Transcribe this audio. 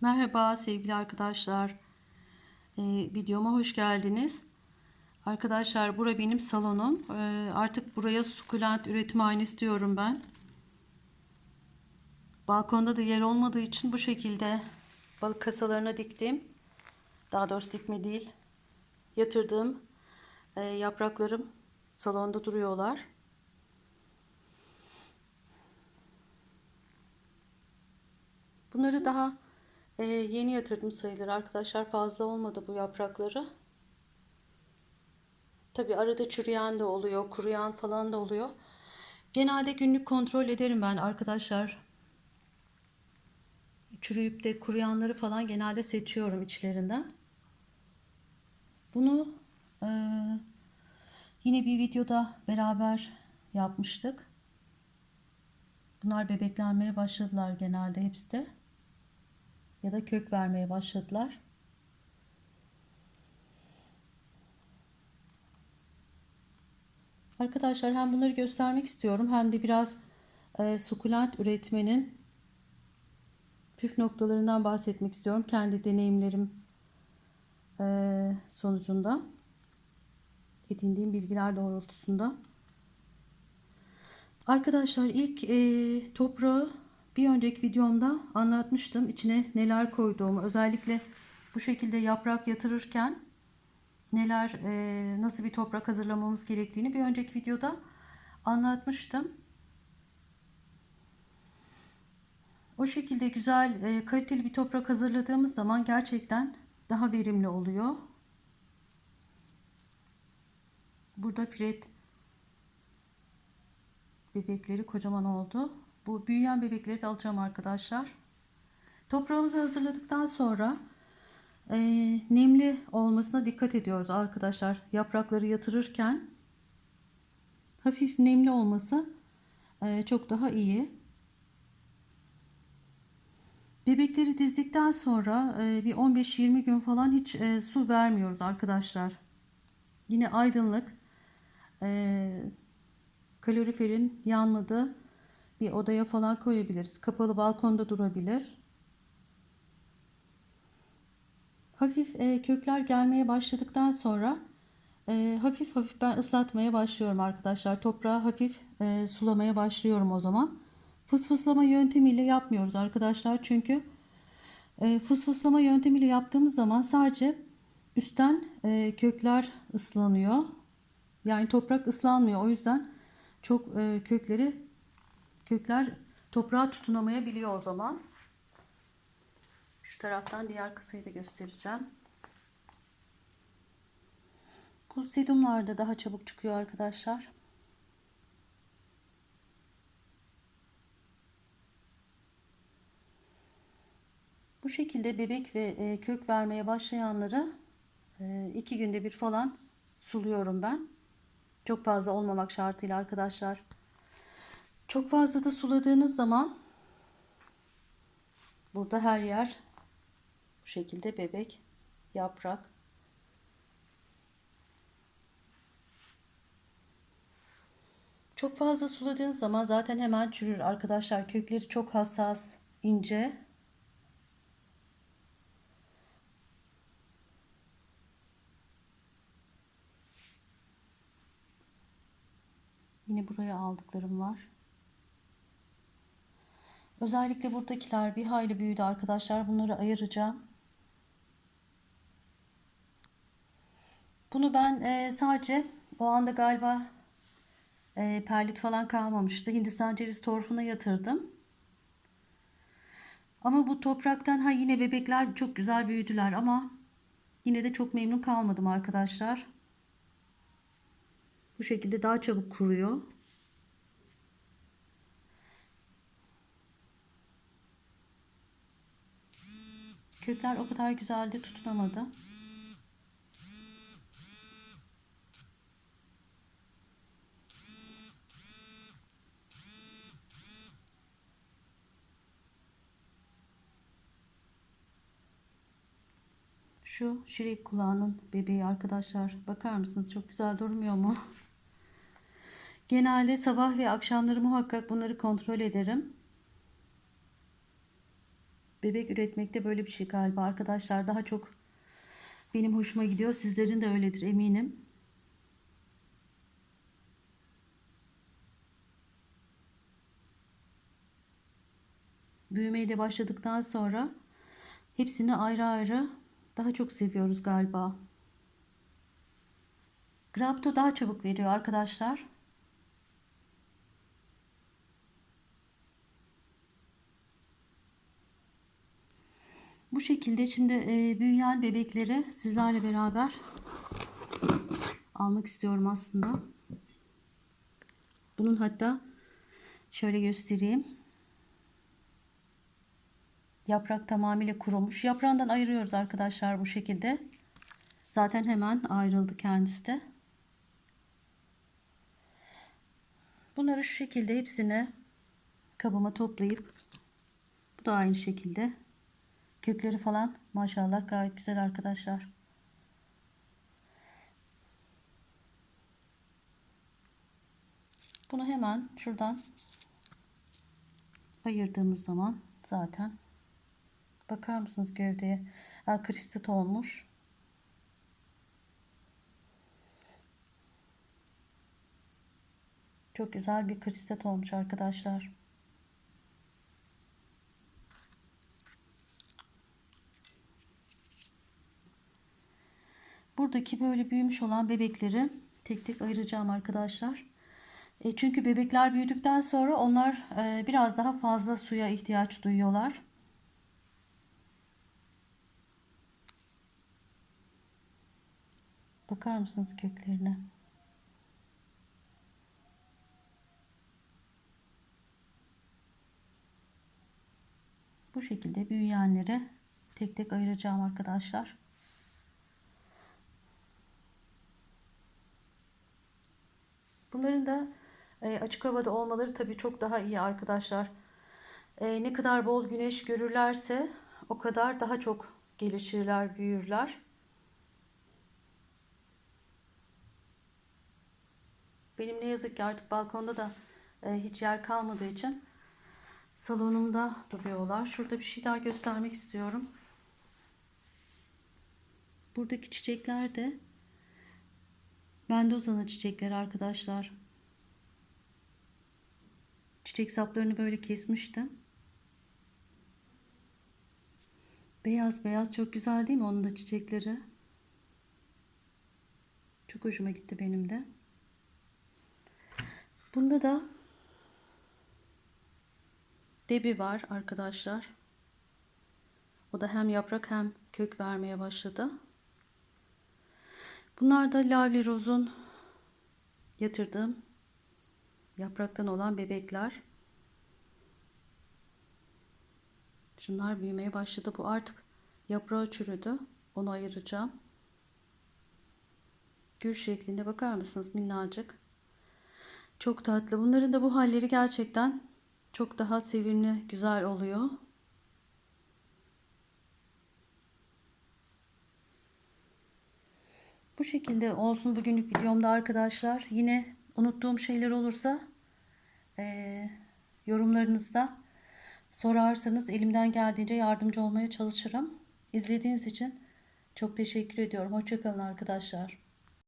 Merhaba sevgili arkadaşlar. Ee, videoma hoş geldiniz. Arkadaşlar bura benim salonum. Ee, artık buraya sukulent üretimhanesi diyorum ben. Balkonda da yer olmadığı için bu şekilde balık kasalarına diktim. Daha doğrusu dikme değil. Yatırdığım e, yapraklarım salonda duruyorlar. Bunları daha ee, yeni yatırdım sayılır arkadaşlar. Fazla olmadı bu yaprakları. Tabi arada çürüyen de oluyor, kuruyan falan da oluyor. Genelde günlük kontrol ederim ben arkadaşlar. Çürüyüp de kuruyanları falan genelde seçiyorum içlerinden. Bunu e, yine bir videoda beraber yapmıştık. Bunlar bebeklenmeye başladılar genelde hepsi de ya da kök vermeye başladılar. Arkadaşlar hem bunları göstermek istiyorum hem de biraz e, sukulent üretmenin püf noktalarından bahsetmek istiyorum. Kendi deneyimlerim e, sonucunda edindiğim bilgiler doğrultusunda. Arkadaşlar ilk e, toprağı bir önceki videomda anlatmıştım içine neler koyduğumu. Özellikle bu şekilde yaprak yatırırken neler e, nasıl bir toprak hazırlamamız gerektiğini bir önceki videoda anlatmıştım. O şekilde güzel e, kaliteli bir toprak hazırladığımız zaman gerçekten daha verimli oluyor. Burada fred bebekleri kocaman oldu. Bu büyüyen bebekleri de alacağım arkadaşlar. Toprağımızı hazırladıktan sonra e, nemli olmasına dikkat ediyoruz arkadaşlar. Yaprakları yatırırken hafif nemli olması e, çok daha iyi. Bebekleri dizdikten sonra e, bir 15-20 gün falan hiç e, su vermiyoruz arkadaşlar. Yine aydınlık e, kaloriferin yanmadığı bir odaya falan koyabiliriz. Kapalı balkonda durabilir. Hafif e, kökler gelmeye başladıktan sonra e, hafif hafif ben ıslatmaya başlıyorum arkadaşlar. Toprağı hafif e, sulamaya başlıyorum o zaman. Fısfıslama yöntemiyle yapmıyoruz arkadaşlar. Çünkü e, fısfıslama yöntemiyle yaptığımız zaman sadece üstten e, kökler ıslanıyor. Yani toprak ıslanmıyor. O yüzden çok e, kökleri kökler toprağa tutunamayabiliyor o zaman. Şu taraftan diğer kasayı da göstereceğim. Bu sedumlarda daha çabuk çıkıyor arkadaşlar. Bu şekilde bebek ve e, kök vermeye başlayanları e, iki günde bir falan suluyorum ben. Çok fazla olmamak şartıyla arkadaşlar. Çok fazla da suladığınız zaman burada her yer bu şekilde bebek, yaprak. Çok fazla suladığınız zaman zaten hemen çürür arkadaşlar. Kökleri çok hassas, ince. Yine buraya aldıklarım var. Özellikle buradakiler bir hayli büyüdü arkadaşlar. Bunları ayıracağım. Bunu ben e, sadece o anda galiba e, perlit falan kalmamıştı. Hindistan ceviz torfuna yatırdım. Ama bu topraktan ha yine bebekler çok güzel büyüdüler ama yine de çok memnun kalmadım arkadaşlar. Bu şekilde daha çabuk kuruyor. Kökler o kadar güzeldi tutunamadı. Şu şirik kulağının bebeği arkadaşlar. Bakar mısınız? Çok güzel durmuyor mu? Genelde sabah ve akşamları muhakkak bunları kontrol ederim. Bebek üretmekte böyle bir şey galiba arkadaşlar. Daha çok benim hoşuma gidiyor. Sizlerin de öyledir eminim. Büyümeye de başladıktan sonra hepsini ayrı ayrı daha çok seviyoruz galiba. Grapto daha çabuk veriyor arkadaşlar. Bu şekilde şimdi e, büyüyen bebekleri sizlerle beraber almak istiyorum aslında. Bunun hatta şöyle göstereyim. Yaprak tamamıyla kurumuş. Yaprağından ayırıyoruz arkadaşlar bu şekilde. Zaten hemen ayrıldı kendisi de. Bunları şu şekilde hepsini kabıma toplayıp bu da aynı şekilde kökleri falan maşallah gayet güzel arkadaşlar. Bunu hemen şuradan ayırdığımız zaman zaten bakar mısınız gövdeye El kristat olmuş. Çok güzel bir kristat olmuş arkadaşlar. Buradaki böyle büyümüş olan bebekleri tek tek ayıracağım arkadaşlar. E, çünkü bebekler büyüdükten sonra onlar e, biraz daha fazla suya ihtiyaç duyuyorlar. Bakar mısınız köklerine? Bu şekilde büyüyenleri tek tek ayıracağım arkadaşlar. Bunların da e, açık havada olmaları tabii çok daha iyi arkadaşlar. E, ne kadar bol güneş görürlerse o kadar daha çok gelişirler, büyürler. Benim ne yazık ki artık balkonda da e, hiç yer kalmadığı için salonumda duruyorlar. Şurada bir şey daha göstermek istiyorum. Buradaki çiçekler de Mendoza'nın çiçekleri arkadaşlar. Çiçek saplarını böyle kesmiştim. Beyaz beyaz çok güzel değil mi onun da çiçekleri? Çok hoşuma gitti benim de. Bunda da debi var arkadaşlar. O da hem yaprak hem kök vermeye başladı. Bunlar da lavli rozun yatırdığım yapraktan olan bebekler. Şunlar büyümeye başladı. Bu artık yaprağı çürüdü. Onu ayıracağım. Gül şeklinde bakar mısınız minnacık. Çok tatlı. Bunların da bu halleri gerçekten çok daha sevimli, güzel oluyor. Bu şekilde olsun bugünlük videomda arkadaşlar. Yine unuttuğum şeyler olursa e, yorumlarınızda sorarsanız elimden geldiğince yardımcı olmaya çalışırım. İzlediğiniz için çok teşekkür ediyorum. Hoşçakalın arkadaşlar.